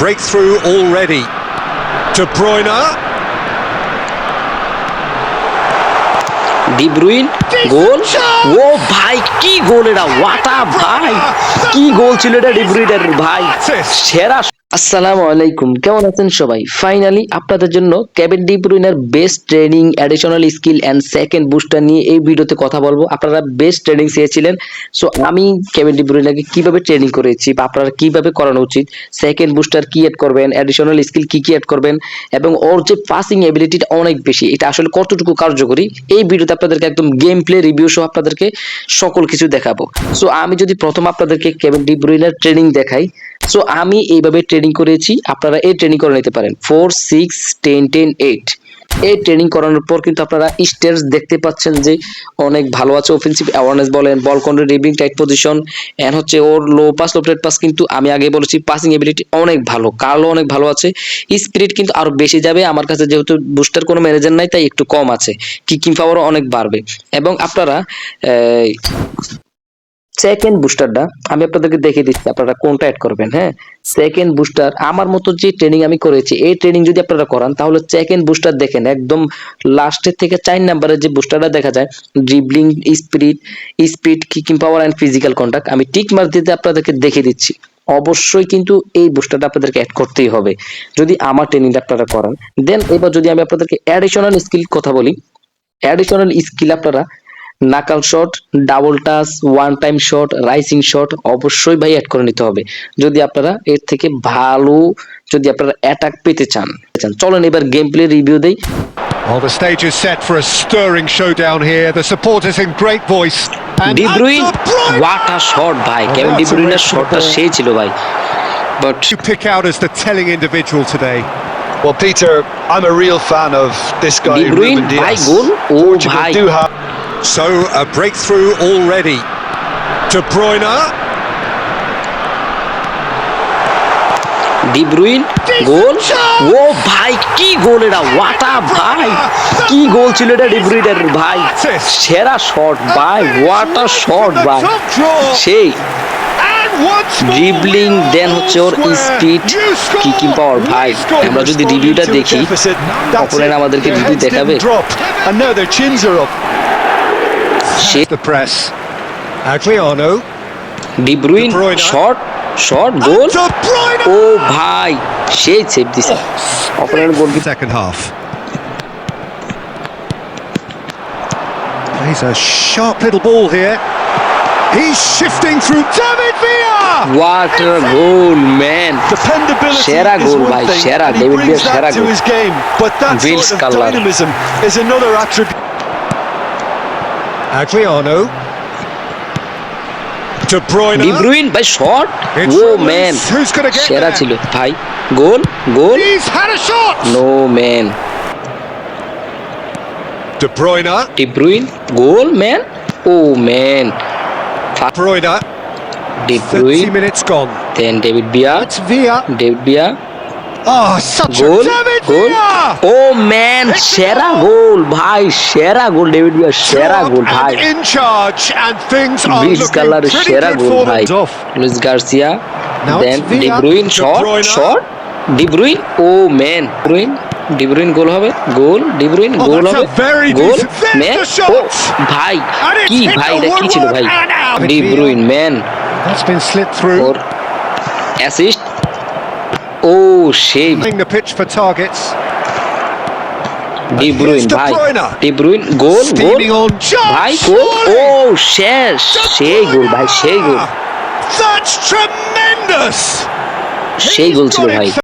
breakthrough already. De Bruyne. De Bruyne goal ও ভাই কি গোল এটা ওয়াটা ভাই কি গোল ছিল এটা ডিব্রুইনের ভাই সেরা আসসালামু আলাইকুম। কেমন আছেন সবাই? ফাইনালি আপনাদের জন্য Kevin ডিব্রুইনের best training additional skill and second booster নিয়ে এই ভিডিওতে কথা বলব। আপনারা বেস্ট ট্রেনিং চেয়েছিলেন। সো আমি কেভিন ডিব্রুইনাকে কীভাবে ট্রেনিং করেছি বা আপনারা কীভাবে করানো উচিত? সেকেন্ড বুস্টার কি অ্যাড করবেন? অ্যাডিশনাল স্কিল কি কি অ্যাড করবেন? এবং ওর যে পাসিং এবিলিটিটা অনেক বেশি, এটা আসলে কতটুকু কার্যকরী? এই ভিডিওতে আপনাদেরকে একদম গেম প্লে রিভিউ সহ আপনাদেরকে সকল কিছু দেখাবো। সো আমি যদি প্রথম আপনাদেরকে কেভিন ডিব্রুইনার ট্রেনিং দেখাই সো আমি এইভাবে ট্রেনিং করেছি, আপনারা এই ট্রেনিং করে নিতে পারেন। Four six ten ten eight এই ট্রেনিং করানোর পর কিন্তু আপনারা স্টেজ দেখতে পাচ্ছেন যে অনেক ভালো আছে অফেন্সিভ অ্যাওয়ারনেস বলেন ball control receiving tight position and হচ্ছে ওর low pass low plate pass কিন্তু আমি আগে বলেছি পাসিং এবিলিটি অনেক ভালো কার্লও অনেক ভালো আছে। স্পিরিট কিন্তু আরও বেশি যাবে, আমার কাছে যেহেতু বুস্টার কোনো ম্যানেজার নাই, তাই একটু কম আছে। কিকিং পাওয়ারও অনেক বাড়বে। এবং আপনারা সেকেন্ড বুস্টারটা আমি আপনাদেরকে দেখিয়ে দিচ্ছি, আপনারা কোনটা অ্যাড করবেন হ্যাঁ? সেকেন্ড বুস্টার আমার মতো যে ট্রেনিং আমি করেছি, এই ট্রেনিং যদি আপনারা করান, তাহলে সেকেন্ড বুস্টার দেখেন, একদম লাস্টের থেকে চার নাম্বারের যে বুস্টারটা দেখা যায় dribbling speed speed kicking power and physical contact আমি টিক মার দিতে আপনাদেরকে দেখিয়ে দিচ্ছি। অবশ্যই কিন্তু এই বুস্টারটা আপনাদেরকে অ্যাড করতেই হবে। যদি আমার ট্রেনিংটা আপনারা করান দেন এবার যদি আমি আপনাদেরকে অ্যাডিশনাল স্কিল কথা বলি অ্যাডিশনাল স্কিল আপনারা knuckle shot double touch one time shot rising shot অবশ্যই ভাই অ্যাড করে নিতে হবে যদি আপনারা এর থেকে ভালো যদি আপনারা অ্যাটাক পেতে চান চান। চলেন এবার গেম প্লে রিভিউ দেই Well, the stage is set for a stirring showdown here. The supporters in great voice. And De Bruyne! What a shot ভাই Well, কেভিন that's a ডিব্রুইনের great শটটা. সেই ছিল ভাই but You pick out as the telling individual today. Well, Peter, I'm a real fan of this guy, De Bruyne Ruben ভাই Diaz. Goal ও Portugal ভাই do have So a breakthrough already. De Bruyne. De Bruyne goal ও ভাই কি গোল এটা? What a ভাই! কি গোল ছিল এটা ডিব্রুইনের ভাই? সেরা শট ভাই ওয়াটা শট ভাই! সেই ড্রিবলিং দেন হচ্ছে ওর স্পিড কিকিং পাওয়ার ভাই! আমরা যদি রিভিউটা দেখি. That's আমাদেরকে রিভিউ দেখাবে। সে The press. Agliano. De Bruyne De Bruyne. Shot shot goal De Bruyne. ও ভাই সেই সেভ দিছে opponent goal Second half. He's a sharp little ball here. He's shifting through David Villa. What a goal man Dependability Seera is goal one by thing, Seera, and he David brings Villa, Seera that to goal. his game. But that Vince sort of Callum. dynamism is another attribute. Agliano. De Bruyne. De Bruyne ভাই shot It's ও Ruben. Man Who's gonna get সেরা? ছিল ভাই goal goal He's had a shot. No man De Bruyne. De Bruyne goal man oh man Bruyne. De Bruyne 30 minutes gone. Then David বিয়া It's Villa. Oh, such goal goal. Oh man সেরা goal ভাই সেরা গোল David বিয়া সেরা goal ভাই bridge colour সেরা goal ভাই. Luis Garcia then De Bruyne De shot Bruyne. Shot De Bruyne oh man De Bruyne De Bruyne goal হবে goal De Bruyne Oh, গোল হবে গোল ম্যান ও ভাই কি ভাই এটা কি ছিল ভাই. De Bruyne man That's been slipped through. Or assist ও সেই Playing the pitch for targets. De Bruyne Here's De ভাই Bruyne. De Bruyne goal goal Steaming on John. ভাই গোল ও শেষ সেই গোল ভাই সেই গোল That's tremendous. সেই গোল ছিল Got it ভাই